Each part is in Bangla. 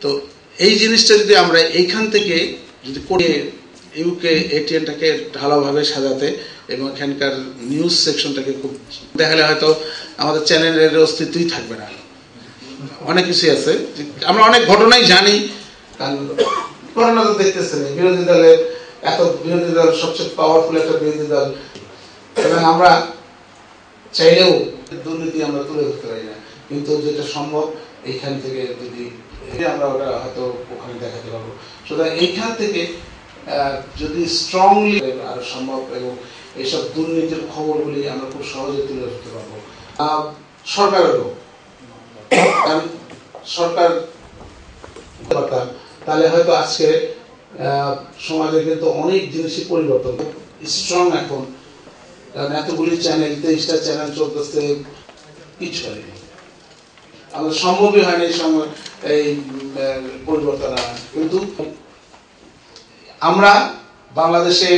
তো এই জিনিসটা যদি আমরা এইখান থেকে যদি করে ইউকে এটিএনটাকে ভালোভাবে সাজাতে এবং এখানকার নিউজ সেকশনটাকে খুব দেখালে হয়তো আমাদের চ্যানেলের অস্তিত্বই থাকবে না। অনেক কিছুই আছে। আমরা অনেক ঘটনাই জানি। দেখতেছেন, বিরোধী দলের এত, বিরোধী দল সবচেয়ে পাওয়ারফুল একটা বিরোধী দল। এবং আমরা চাইলেও দুর্নীতি আমরা তুলে ধরতে পারি না। কিন্তু যেটা সম্ভব, এইখান থেকে যদি আমরা ওটা হয়তো ওখানে দেখাতে পারব। সুতরাং এইখান থেকে যদি স্ট্রংলি আর সম্ভব এবং এইসব দুর্নীতির খবরগুলি আমরা খুব সহজে তুলে ধরতে পারব। সরকারেরও সরকার পারতাম তাহলে হয়তো আজকে সমাজে কিন্তু অনেক জিনিসই পরিবর্তন স্ট্রং এখন, কারণ এতগুলি চ্যানেল তেইশটা চ্যানেল চলতেছে, কিছু হয়নি। আমাদের সম্ভবই হয়নি এই সময় এই পরিবর্তন আনা কিন্তু আমরা বাংলাদেশে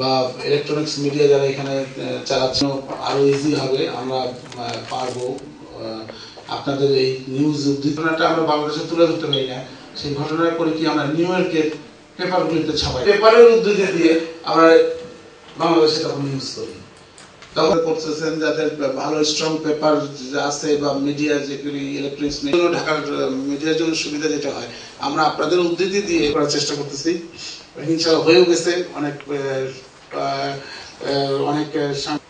বা ইলেকট্রনিক্স মিডিয়া যারা এখানে চালাচ্ছে আরও ইজি হবে। আমরা পারব আপনাদের এই নিউজ ঘটনাটা আমরা বাংলাদেশে তুলে ধরতে পারি না। সেই ঘটনার পরে কি আমরা নিউ ইয়র্কের পেপারগুলিতে ছাপাই? পেপারের উদ্যোগে দিয়ে আমরা বাংলাদেশে তখন নিউজ করি। তখন করতেছেন যাদের ভালো স্ট্রং পেপার আছে বা মিডিয়া যেগুলি ইলেকট্রনিক্স ঢাকার মিডিয়ার জন্য সুবিধা যেটা হয়, আমরা আপনাদের উদ্ধৃতি দিয়ে করার চেষ্টা করতেছি। হয়েও গেছে, অনেক অনেক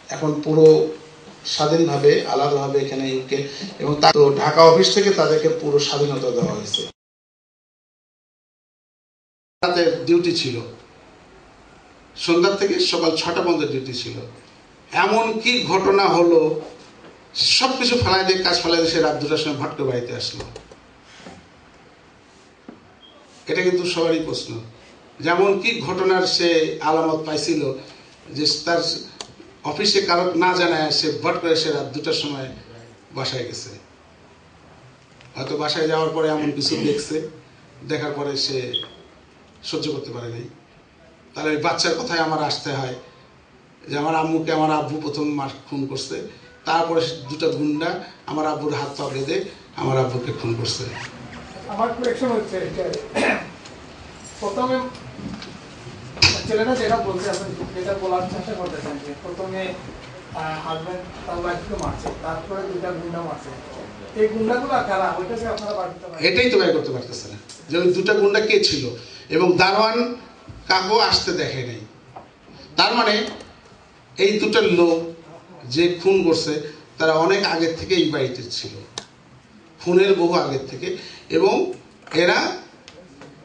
এখন পুরো স্বাধীনভাবে, আলাদাভাবে এখানে ইউকে এবং তা- ঢাকা অফিস থেকে তাদেরকে পুরো স্বাধীনতা দেওয়া হয়েছে। তাদের ডিউটি ছিল। সন্ধ্যা থেকে সকাল ছটা পর্যন্ত ডিউটি ছিল। এমন কি ঘটনা হলো সব কিছু ফেলাই দিয়ে, কাজ ফেলাই দিয়ে সে রাত দুটার সময় ভটকে বাড়িতে আসলো। এটা কিন্তু সবারই প্রশ্ন। যেমন কি ঘটনার সে আলামত পাইছিল যে তার অফিসে কারও না জানায় সে ভট করে সে রাত দুটার সময় বাসায় গেছে। হয়তো বাসায় যাওয়ার পরে এমন কিছু দেখছে, দেখার পরে সে সহ্য করতে পারে নাই। তাহলে ওই বাচ্চার কথায় আমার আসতে হয় যে আমার আম্মুকে আমার আব্বু প্রথম মার খুন করছে তারপরে দুটো গুন্ডা আমার আব্বুর হাত পা বেঁধে আমার আব্বুকে খুন করছে। আমার কোয়েকশন হচ্ছে প্রথমে ছেলেটা যেটা বলছে আপনি যেটা বলার চেষ্টা করতেছেন যে প্রথমে হাজবেন্ড তার ওয়াইফকে মারছে তারপরে দুটা গুন্ডা মারছে। এই গুন্ডাগুলো কারা? ওইটাকে আপনারা বার করতে পারেন। এটাই তো বের করতে পারতেছে না। যে ওই দুটা গুন্ডা কে ছিল? এবং দারোয়ান কাকু আসতে দেখে নাই। তার মানে এই দুটো লোক যে খুন করছে, তারা অনেক আগের থেকে এই বাড়িতে ছিল। খুনের বহু আগের থেকে। এবং এরা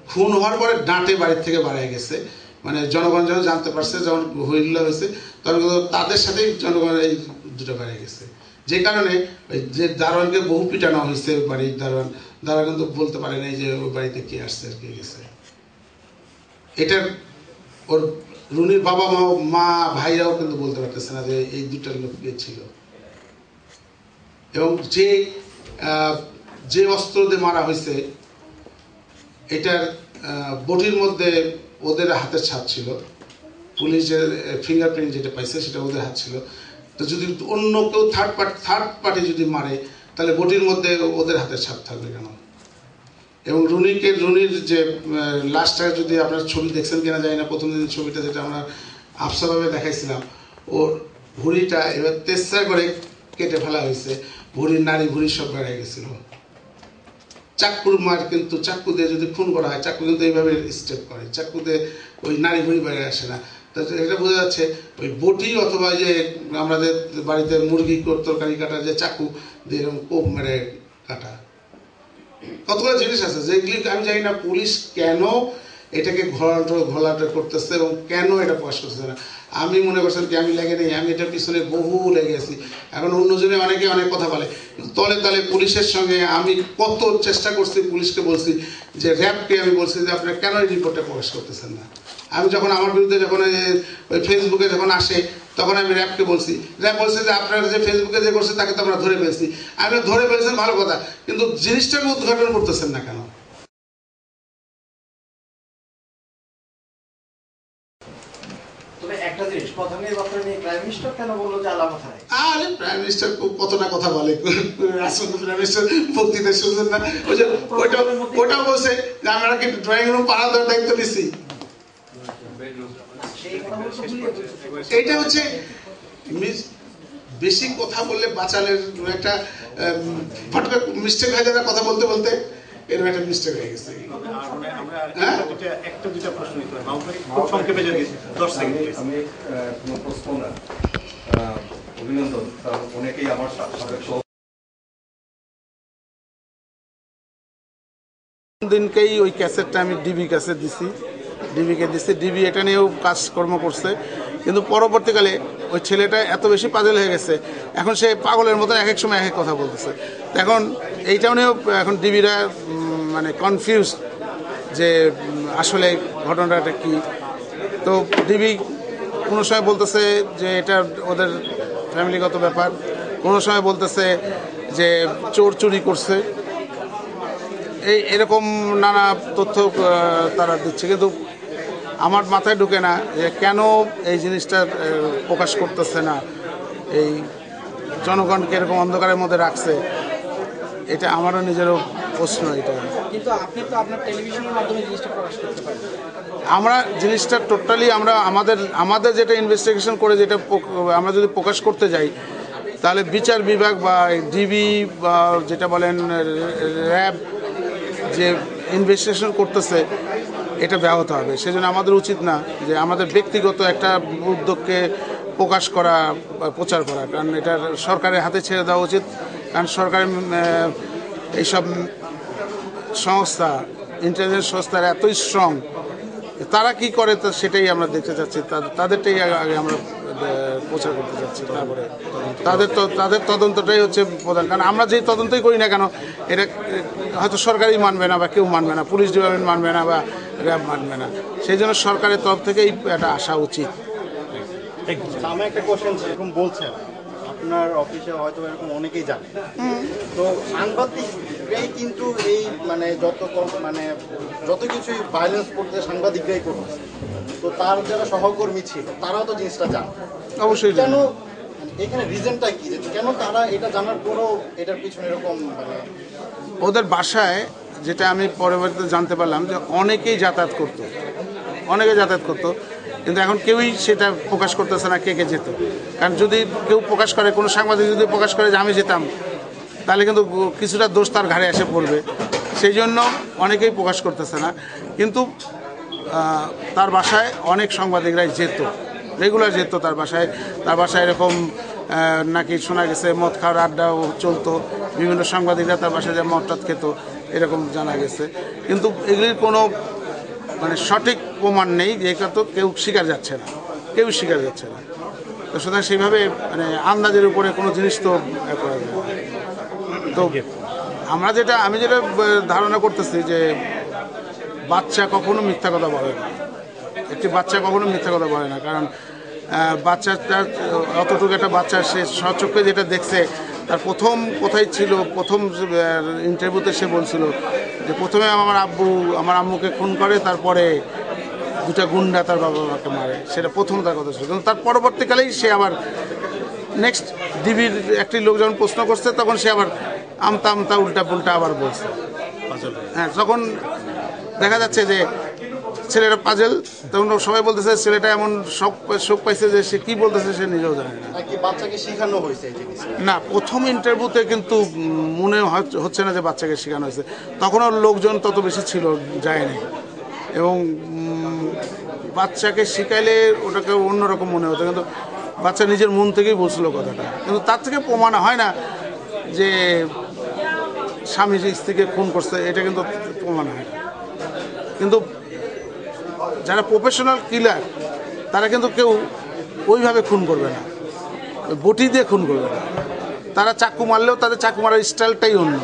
খুন হওয়ার পরে ডাঁটে বাড়ির থেকে বাড়ায় গেছে। মানে জনগণ যখন জানতে পারছে, যখন হইল্লা হয়েছে, তখন তাদের সাথেই জনগণ এই দুটো বেড়ে গেছে। যে কারণে ওই যে দারোয়ানকে বহু পিটানো হয়েছে ওই বাড়ির দারোয়ান দারোয়ান কিন্তু বলতে পারে নাই যে ওই বাড়িতে কে আসছে আর কে গেছে। এটার ওর রুনির বাবা মা মা, ভাইরাও কিন্তু বলতে পারতেছে না যে এই দুটার লোক ছিল। এবং যে যে অস্ত্র দিয়ে মারা হয়েছে, এটার বডির মধ্যে ওদের হাতের ছাপ ছিল। পুলিশের ফিঙ্গারপ্রিন্ট যেটা পাইছে সেটা ওদের হাত ছিল। তো যদি অন্য কেউ থার্ড পার্টি থার্ড পার্টি যদি মারে, তাহলে বডির মধ্যে ওদের হাতের ছাপ থাকবে কেন? এবং রুনিকে, রুনির যে লাস্টটা যদি আপনার ছবি দেখছেন কিনা জানি না, প্রথম দিন ছবিটা যেটা আমরা আফসাভাবে দেখাইছিলাম, ওর ভুঁড়িটা এবার তেসরা করে কেটে ফেলা হয়েছে। ভুঁড়ির নারী ভুঁড়ি সব বেড়ে গেছিল। চাকুর মার কিন্তু চাকু দিয়ে যদি খুন করা হয় চাকু কিন্তু এইভাবে স্টেপ করে। চাকু দিয়ে ওই নারী ভুঁড়ি বেড়ে আসে না। তো এটা বোঝা যাচ্ছে, ওই বটি অথবা যে আমাদের বাড়িতে মুরগি কর- তরকারি কাটার যে চাকু দিয়ে এরকম কোপ মেরে কাটা। কতগুলো জিনিস আছে যেগুলি আমি জানি না পুলিশ কেন এটাকে ঘোলাটো ঘোলাটো করতেছে এবং কেন এটা প্রকাশ করতেছে না। আমি মনে করছেন কি, আমি লেগে নেই, আমি এটার পিছনে বহু লেগে আছি। এখন অন্যজনে অনেকে অনেক কথা বলে। তলে তলে পুলিশের সঙ্গে আমি কত চেষ্টা করছি, পুলিশকে বলছি যে, র্যাবকে আমি বলছি যে, আপনারা কেন এই রিপোর্টটা প্রকাশ করতেছেন না? আমি যখন আমার বিরুদ্ধে যখন ওই ফেসবুকে যখন আসে তখন আমি র্যাবকে বলছি। র্যাব বলছে যে আপনারা যে ফেসবুকে যে করছে তাকে তো আমরা ধরে ফেলছি। আমি ধরে ফেলছেন ভালো কথা কিন্তু জিনিসটাকে উদ্ঘাটন করতেছেন না কেন? কত না কথা বলে। আসলে প্রাইম বক্তৃতা শুনছেন না। ওই ওইটা ওটা বলছে যে আমরা কি ড্রয়িং রুম পাড়া দেওয়ার দায়িত্ব নিছি সেই কথা বলতে ভুলিয়ে বলছে এইটা হচ্ছে বেশি কথা বললে বাঁচালের একটা ফট মিস্টেক হয়ে যাবে কথা বলতে বলতে এরকম একটা মিস্টেক হয়ে গেছে আর মানে আমরা হ্যাঁ? একটা দুইটা প্রশ্ন নিতে পারি বাবু ভাই খুব সংক্ষেপে যদি দশ সেকেন্ড আমি please। আমি আহ, কোনো প্রশ্ন না অভিনন্দন অনেকেই আমার সাবেক দিনকেই ওই ক্যাসেটটা আমি ডিবি ক্যাসেট দিছি ডিবিকে দিচ্ছে ডিবি এটা নিয়েও কাজকর্ম করছে। কিন্তু পরবর্তীকালে ওই ছেলেটা এত বেশি পাজল হয়ে গেছে, এখন সে পাগলের মতন এক এক সময় এক এক কথা বলতেছে। এখন এইটাও নিয়েও এখন ডিবিরা মানে কনফিউজ যে আসলে ঘটনাটা কি। তো ডিবি কোনো সময় বলতেছে যে, এটা ওদের ফ্যামিলিগত ব্যাপার। কোনো সময় বলতেছে যে, চোর চুরি করছে। এই এরকম নানা তথ্য তারা দিচ্ছে। কিন্তু আমার মাথায় ঢুকে না যে কেন এই জিনিসটা প্রকাশ করতেছে না। এই জনগণকে এরকম অন্ধকারের মধ্যে রাখছে এটা আমারও নিজেরও প্রশ্ন এটা। কিন্তু আপনি তো আপনার টেলিভিশনের মাধ্যমে জিনিসটা প্রকাশ করতে পারেন। আমরা জিনিসটা টোটালি আমরা আমাদের আমাদের যেটা ইনভেস্টিগেশন করে যেটা আমরা যদি প্রকাশ করতে যাই তাহলে বিচার বিভাগ বা ডিবি বা যেটা বলেন র্যাব যে ইনভেস্টিগেশন করতেছে এটা ব্যাহত হবে। সেজন্য আমাদের উচিত না যে আমাদের ব্যক্তিগত একটা উদ্যোগকে প্রকাশ করা প্রচার করা। কারণ এটা সরকারের হাতে ছেড়ে দেওয়া উচিত। কারণ আহ, এইসব সংস্থা ইন্টেলিজেন্স সংস্থার এতই স্ট্রং তারা কি করে তা সেটাই আমরা দেখতে চাচ্ছি। তাদেরটাই আগে আমরা প্রচার করতে চাচ্ছি। তারপরে তাদের তাদের তদন্তটাই হচ্ছে প্রধান। কারণ আমরা যেই তদন্তই করি না কেন এটা হয়তো সরকারই মানবে না বা কেউ মানবে না। পুলিশ ডিপার্টমেন্ট মানবে না বা র্যাব মানবে না। সেই জন্য সরকারের তরফ থেকেই এটা আসা উচিত। আমার একটা কোশ্চেন বলছেন আপনার অফিসে হয়তো এরকম অনেকেই জানে। তো সাংবাদিকরাই কিন্তু এই মানে যত মানে যত কিছুই ভায়োলেন্স করতে সাংবাদিকরাই করতেছে তো তার যারা সহকর্মী ছিল তারাও তো জিনিসটা জানে। অবশ্যই কেন এখানে রিজনটা কি? কেন তারা এটা জানার পরেও এটার পিছনে এরকম মানে ওদের বাসায় যেটা আমি পরবর্তীতে জানতে পারলাম যে অনেকেই যাতায়াত করতো। অনেকে যাতায়াত করতো। কিন্তু এখন কেউই সেটা প্রকাশ করতেছে না কে কে যেত। কারণ যদি কেউ প্রকাশ করে, কোনো সাংবাদিক যদি প্রকাশ করে যে আমি যেতাম, তাহলে কিন্তু কিছুটা দোষ তার ঘাড়ে এসে পড়বে। সেই জন্য অনেকেই প্রকাশ করতেছে না। কিন্তু তার বাসায় অনেক সাংবাদিকরাই যেত। রেগুলার যেত তার বাসায়। তার বাসায় এরকম নাকি শোনা গেছে মদ খাওয়ার আড্ডাও চলতো। বিভিন্ন সাংবাদিকরা তার বাসায় যে মদ খেত এরকম জানা গেছে। কিন্তু এগুলির কোনো মানে সঠিক প্রমাণ নেই যে এটা তো কেউ স্বীকার যাচ্ছে না। কেউ স্বীকার যাচ্ছে না। তো সুতরাং সেইভাবে মানে আন্দাজের উপরে কোনো জিনিস তো করা যায় তো আমরা যেটা আমি যেটা ধারণা করতেছি যে বাচ্চা কখনো মিথ্যা কথা বলে না। একটি বাচ্চা কখনো মিথ্যা কথা বলে না। কারণ বাচ্চাটা অতটুকু একটা বাচ্চা সে সচক্ষে যেটা দেখছে তার প্রথম কোথায় ছিল প্রথম ইন্টারভিউতে সে বলছিল যে প্রথমে আমার আব্বু আমার আম্মুকে খুন করে তারপরে দুটা গুন্ডা তার বাবা মাকে মারে। সেটা প্রথম তার কথা ছিল। কিন্তু তার পরবর্তীকালেই সে আবার নেক্সট ডিবির একটি লোক যখন প্রশ্ন করছে তখন সে আবার আমতা আমতা উল্টা পুল্টা আবার বলছে। হ্যাঁ যখন দেখা যাচ্ছে যে ছেলেটা পাজেল তখন সবাই বলতেছে ছেলেটা এমন শোক শোক পাইছে যে সে কি বলতেছে সে নিজেও জানে না। বাচ্চাকে শেখানো হয়েছে না প্রথম ইন্টারভিউতে কিন্তু মনে হচ্ছে- হচ্ছে না যে বাচ্চাকে শেখানো হয়েছে। তখন আর লোকজন তত বেশি ছিল যায়নি এবং বাচ্চাকে শিখাইলে ওটাকে অন্যরকম মনে হতো। কিন্তু বাচ্চা নিজের মন থেকেই বলছিল কথাটা। কিন্তু তার থেকে প্রমাণ হয় না যে স্বামী স্ত্রীকে খুন করছে এটা কিন্তু প্রমাণ হয় না। কিন্তু যারা প্রফেশনাল কিলার তারা কিন্তু কেউ ওইভাবে খুন করবে না। বটি দিয়ে খুন করবে না। তারা চাকু মারলেও তাদের চাকু মারার স্টাইলটাই অন্য।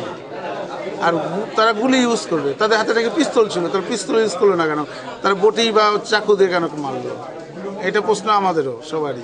আর তারা গুলি ইউজ করবে। তাদের হাতে নাকি পিস্তল ছিল, তারা পিস্তল ইউজ করল না কেন? তারা বটি বা চাকু দিয়ে কেন মারলো? এটা প্রশ্ন আমাদেরও, সবারই।